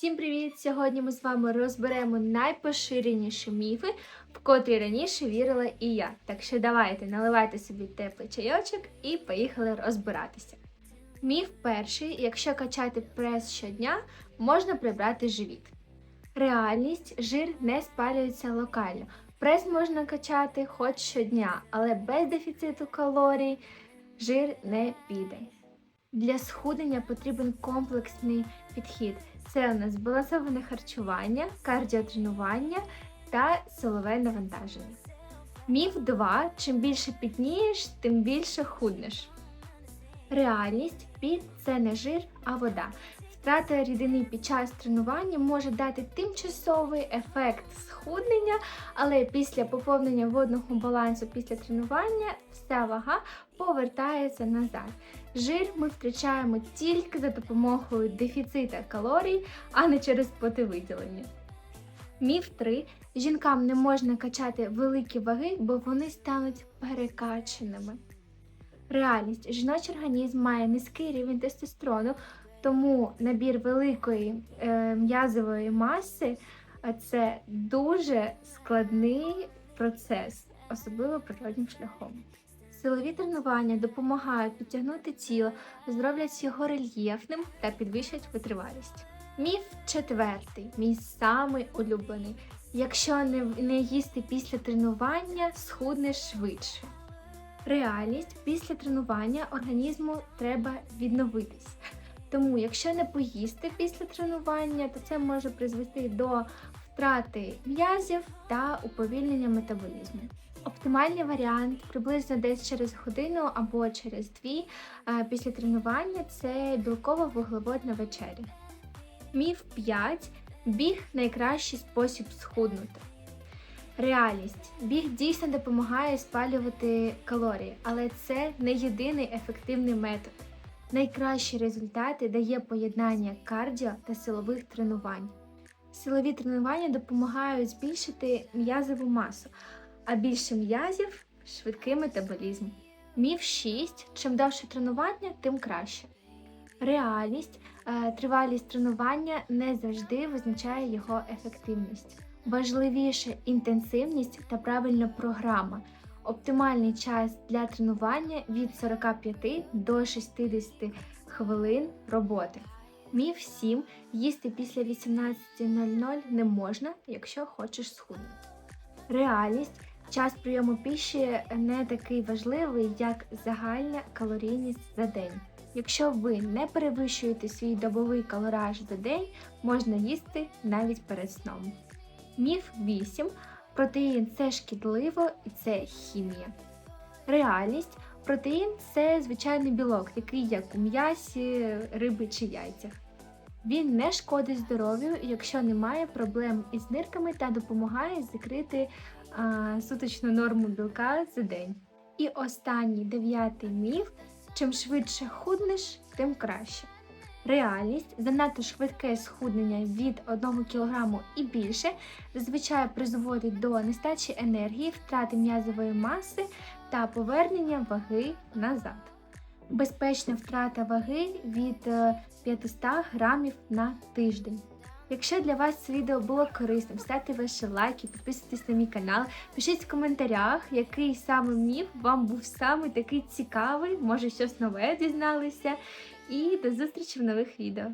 Всім привіт! Сьогодні ми з вами розберемо найпоширеніші міфи, в котрі раніше вірила і я. Так що давайте наливайте собі теплий чайочок і поїхали розбиратися. Міф перший: якщо качати прес щодня, можна прибрати живіт. Реальність жир не спалюється локально. Прес можна качати хоч щодня, але без дефіциту калорій жир не піде. Для схуднення потрібен комплексний підхід. Це у нас збалансоване харчування, кардіотренування та силове навантаження. Міф 2. Чим більше пітнієш, тим більше худнеш. Реальність піт це не жир, а вода. Втрата рідини під час тренування може дати тимчасовий ефект схуднення, але після поповнення водного балансу після тренування вся вага повертається назад. Жир ми втрачаємо тільки за допомогою дефіцита калорій, а не через потивиділення. Міф 3. Жінкам не можна качати великі ваги, бо вони стануть перекаченими. Реальність. Жіночий організм має низький рівень тестостерону, тому набір великої е, м'язової маси це дуже складний процес, особливо природнім шляхом. Силові тренування допомагають підтягнути тіло, зроблять його рельєфним та підвищать витривалість. Міф четвертий, мій самий улюблений. Якщо не, не їсти після тренування, схуднеш швидше. Реальність після тренування організму треба відновитись. Тому, якщо не поїсти після тренування, то це може призвести до втрати м'язів та уповільнення метаболізму. Оптимальний варіант приблизно десь через годину або через дві е, після тренування це білково-вуглеводна вечеря. Міф 5. Біг найкращий спосіб схуднути. Реальність. Біг дійсно допомагає спалювати калорії, але це не єдиний ефективний метод. Найкращі результати дає поєднання кардіо та силових тренувань. Силові тренування допомагають збільшити м'язову масу, а більше м'язів швидкий метаболізм. Міф 6. Чим довше тренування, тим краще. Реальність, е, тривалість тренування не завжди визначає його ефективність. Важливіше інтенсивність та правильна програма. Оптимальний час для тренування від 45 до 60 хвилин роботи. Міф 7. Їсти після 18.00 не можна, якщо хочеш схуднути. Реальність. Час прийому піші не такий важливий, як загальна калорійність за день. Якщо ви не перевищуєте свій добовий калораж за день, можна їсти навіть перед сном. Міф 8. Протеїн це шкідливо і це хімія. Реальність. Протеїн це звичайний білок, такий як у м'ясі, риби чи яйцях. Він не шкодить здоров'ю, якщо немає проблем із нирками та допомагає закрити а, суточну норму білка за день. І останній дев'ятий міф: чим швидше худнеш, тим краще. Реальність занадто швидке схуднення від 1 кг і більше зазвичай призводить до нестачі енергії, втрати м'язової маси та повернення ваги назад. Безпечна втрата ваги від е, 500 грамів на тиждень. Якщо для вас це відео було корисним, ставте ваші лайки, підписуйтесь на мій канал, пишіть в коментарях, який саме міф вам був саме такий цікавий, може щось нове дізналися. І до зустрічі в нових відео.